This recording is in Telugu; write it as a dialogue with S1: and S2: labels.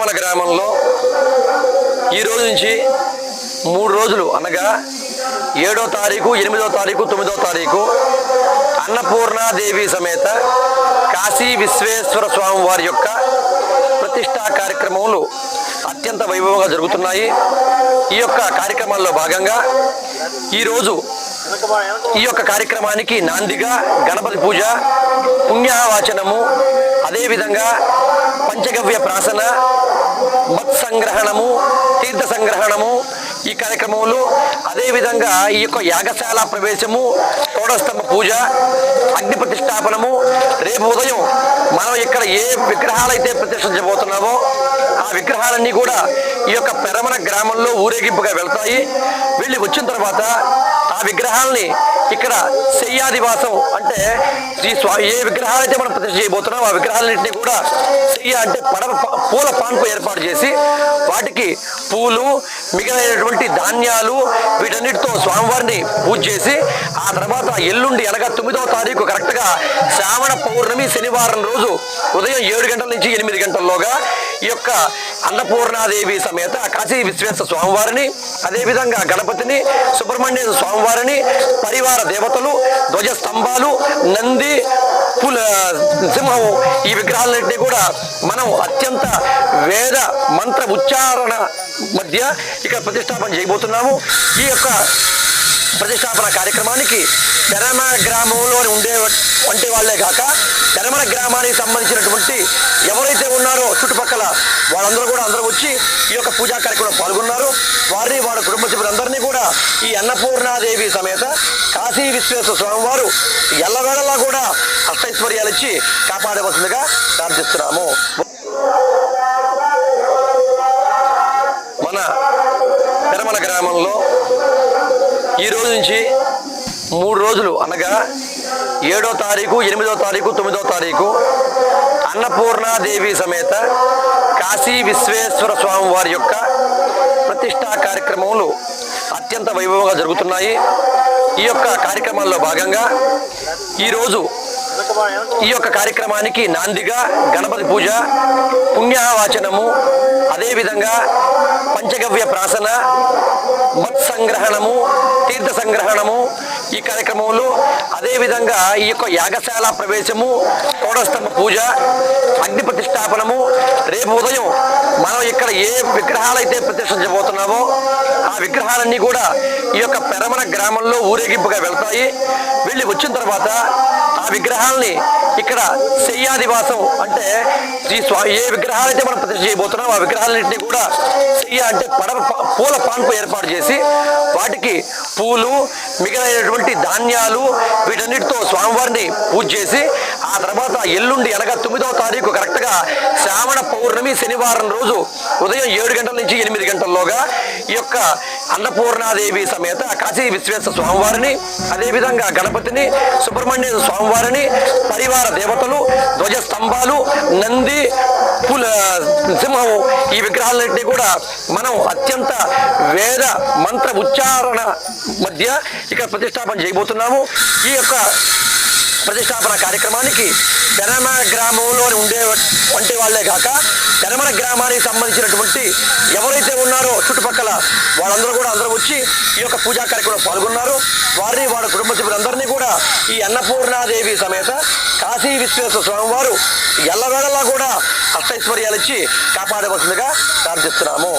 S1: పెరమల గ్రామంలో ఈ రోజు నుంచి మూడు రోజులు అనగా ఏడో తారీఖు ఎనిమిదో తారీఖు తొమ్మిదో తారీఖు అన్నపూర్ణాదేవి సమేత కాశీ విశ్వేశ్వర స్వామి వారి యొక్క ప్రతిష్టా కార్యక్రమములు అత్యంత వైభవంగా జరుగుతున్నాయి. ఈ యొక్క కార్యక్రమాల్లో భాగంగా ఈరోజు ఈ యొక్క కార్యక్రమానికి నాందిగా గణపతి పూజ పుణ్యవాచనము అదేవిధంగా పంచగవ్య ప్రాసన మత్ సంగ్రహణము తీర్థ సంగ్రహణము ఈ కార్యక్రమములు. అదేవిధంగా ఈ యొక్క యాగశాల ప్రవేశము తోడస్తంభ పూజ అగ్ని ప్రతిష్టాపనము. రేపు ఉదయం మనం ఇక్కడ ఏ విగ్రహాలైతే ప్రతిష్ఠించబోతున్నామో ఆ విగ్రహాలన్నీ కూడా ఈ యొక్క పెరమన గ్రామంలో ఊరేగింపుగా వెళ్తాయి. వెళ్ళి వచ్చిన తర్వాత ఆ విగ్రహాలని ఇక్కడ శయ్యాదివాసం అంటే ఈ స్వామి ఏ విగ్రహాలైతే మనం ప్రతిష్ఠ చేయబోతున్నాం ఆ విగ్రహాలన్నింటినీ కూడా శయ్య అంటే పడవ పూల పాన్పు ఏర్పాటు చేసి వాటికి పూలు మిగిలినటువంటి ధాన్యాలు వీటన్నిటితో స్వామివారిని పూజ చేసి ఆ తర్వాత ఎల్లుండి అనగా తొమ్మిదవ తారీఖు కరెక్ట్గా శ్రావణ పౌర్ణమి శనివారం రోజు ఉదయం ఏడు గంటల నుంచి ఎనిమిది గంటల్లోగా ఈ యొక్క అన్నపూర్ణాదేవి సమేత కాశీ విశ్వేశ్వర స్వామివారిని అదేవిధంగా గణపతిని సుబ్రహ్మణ్య స్వామివారిని పరివార దేవతలు ధ్వజ స్తంభాలు నంది పుల సింహం ఈ విగ్రహాలన్నింటినీ కూడా మనం అత్యంత వేద మంత్ర ఉచ్చారణ మధ్య ఇక్కడ ప్రతిష్టాపన చేయబోతున్నాము. ఈ యొక్క ప్రతిష్టాపన కార్యక్రమానికి తెరమల గ్రామంలో ఉండే వంటి వాళ్ళే కాక తెరమల గ్రామానికి సంబంధించినటువంటి ఎవరైతే ఉన్నారో చుట్టుపక్కల వాళ్ళందరూ కూడా అందరూ వచ్చి ఈ యొక్క పూజా కార్యక్రమంలో పాల్గొన్నారు. వారిని వారి కుటుంబ సభ్యులందరినీ కూడా ఈ అన్నపూర్ణాదేవి సమేత కాశీ విశ్వేశ్వర స్వామి వారు ఎల్లవేళలా కూడా అష్టైశ్వర్యాలు ఇచ్చి కాపాడవలసిందిగా ప్రార్థిస్తున్నాము. మన తిరుమల గ్రామంలో ఈ రోజు నుంచి మూడు రోజులు అనగా ఏడో తారీఖు ఎనిమిదో తారీఖు తొమ్మిదో తారీఖు అన్నపూర్ణాదేవి సమేత కాశీ విశ్వేశ్వర స్వామి వారి యొక్క ప్రతిష్టా కార్యక్రమములు అత్యంత వైభవంగా జరుగుతున్నాయి. ఈ యొక్క కార్యక్రమాల్లో భాగంగా ఈరోజు ఈ యొక్క కార్యక్రమానికి నాందిగా గణపతి పూజ పుణ్యవాచనము అదేవిధంగా పంచగవ్య ప్రాసన మత్ సంగ్రహణము తీర్థ సంగ్రహణము ఈ కార్యక్రమంలో అదేవిధంగా ఈ యొక్క యాగశాల ప్రవేశము కోడస్తంభ పూజ అగ్ని ప్రతిష్టాపనము. రేపు ఉదయం మనం ఇక్కడ ఏ విగ్రహాలైతే ప్రతిష్ఠించబోతున్నామో వాహనాలన్నీ కూడా ఈ యొక్క పెరమన గ్రామంలో ఊరేగింపుగా వెళ్తాయి. వెళ్ళి వచ్చిన తర్వాత ఆ విగ్రహాలని ఇక్కడ శయ్యాదివాసం అంటే ఈ స్వా ఏ విగ్రహాలైతే మనం ప్రతిష్ట చేయబోతున్నాం ఆ విగ్రహాలన్నింటినీ కూడా శయ్య అంటే పడవ పూల పాన్పు ఏర్పాటు చేసి వాటికి పూలు మిగిలినటువంటి ధాన్యాలు వీటన్నిటితో స్వామివారిని పూజ చేసి ఆ తర్వాత ఎల్లుండి అనగా తొమ్మిదవ తారీఖు కరెక్ట్గా శ్రావణ పౌర్ణమి శనివారం రోజు ఉదయం ఏడు గంటల నుంచి ఎనిమిది గంటల్లోగా ఈ యొక్క అన్నపూర్ణాదేవి సమేత కాశీ విశ్వేశ్వర స్వామివారిని అదేవిధంగా గణపతిని సుబ్రహ్మణ్య స్వామివారిని పరివార దేవతలు ధ్వజ స్తంభాలు నంది పుల సింహం ఈ విగ్రహాలన్నింటినీ కూడా మనం అత్యంత వేద మంత్ర ఉచ్చారణ మధ్య ఇక్కడ ప్రతిష్టాపన చేయబోతున్నాము. ఈ యొక్క ప్రతిష్టాపన కార్యక్రమానికి తెరమల గ్రామంలోని ఉండే వంటి వాళ్ళే కాక తెరమల గ్రామానికి సంబంధించినటువంటి ఎవరైతే ఉన్నారో చుట్టుపక్కల వాళ్ళందరూ కూడా అందరూ వచ్చి ఈ యొక్క పూజా కార్యక్రమంలో పాల్గొన్నారు. వారిని వాళ్ళ కుటుంబ సభ్యులందరినీ కూడా ఈ అన్నపూర్ణాదేవి సమేత కాశీ విశ్వేశ్వర స్వామి వారు ఎల్లవేళలా కూడా అష్టైశ్వర్యాలు ఇచ్చి కాపాడవలసిందిగా ప్రార్థిస్తున్నాము.